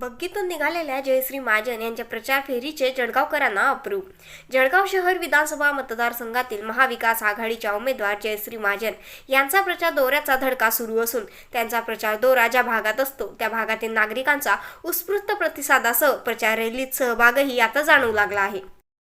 बग्गीतून निघालेल्या जयश्री महाजन यांच्या प्रचार फेरीचे जळगावकरांना अप्रूव जळगाव शहर विधानसभा मतदारसंघातील महाविकास आघाडीच्या उमेदवार जयश्री महाजन यांचा प्रचार दौऱ्याचा धडका सुरू असून त्यांचा प्रचार दौरा ज्या भागात असतो त्या भागातील नागरिकांचा उत्स्फूर्त प्रतिसादासह प्रचार रॅलीत सहभागही आता जाणवू लागला आहे.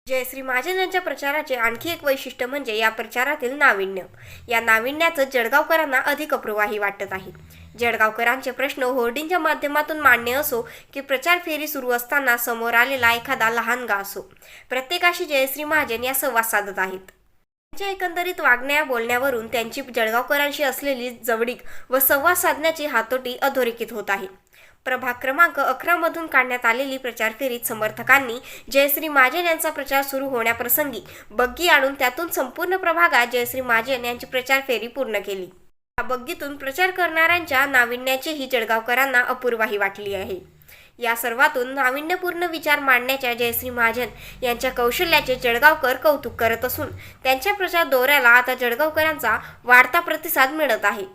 जयश्री महाजन यांच्या प्रचाराचे आणखी एक वैशिष्ट्य म्हणजे या प्रचारातील नाविन्य. या नाविन्याचं जळगावकरांना अधिक अप्रूवाही वाटत आहे. जळगावकरांचे प्रश्न होर्डिंगच्या माध्यमातून मांडणे असो की प्रचार फेरी सुरू असताना समोर आलेला एखादा लहानगा असो. प्रत्येकाशी जयश्री महाजन या संवाद साधत आहेत. त्यांच्या एकंदरीत वागण्या बोलण्यावरून त्यांची जळगावकरांशी असलेली जवळीक व संवाद साधण्याची हातोटी अधोरेखित होत आहे. प्रभाग क्रमांक अकरा मधून काढण्यात आलेली प्रचार फेरीत समर्थकांनी जयश्री महाजन यांचा प्रचार सुरू होण्याप्रसंगी बग्गी आणून त्यातून संपूर्ण प्रभागात जयश्री महाजन यांची प्रचार फेरी पूर्ण केली. बग्गीतून प्रचार करणाऱ्यांच्या नाविन्याचीही जळगावकरांना अपूर्वाही वाटली आहे. या सर्वातून नाविन्यपूर्ण विचार मांडण्याच्या जयश्री महाजन यांच्या कौशल्याचे जळगावकर कौतुक करत असून त्यांच्या प्रचार दौऱ्याला आता जळगावकरांचा वाढता प्रतिसाद मिळत आहे.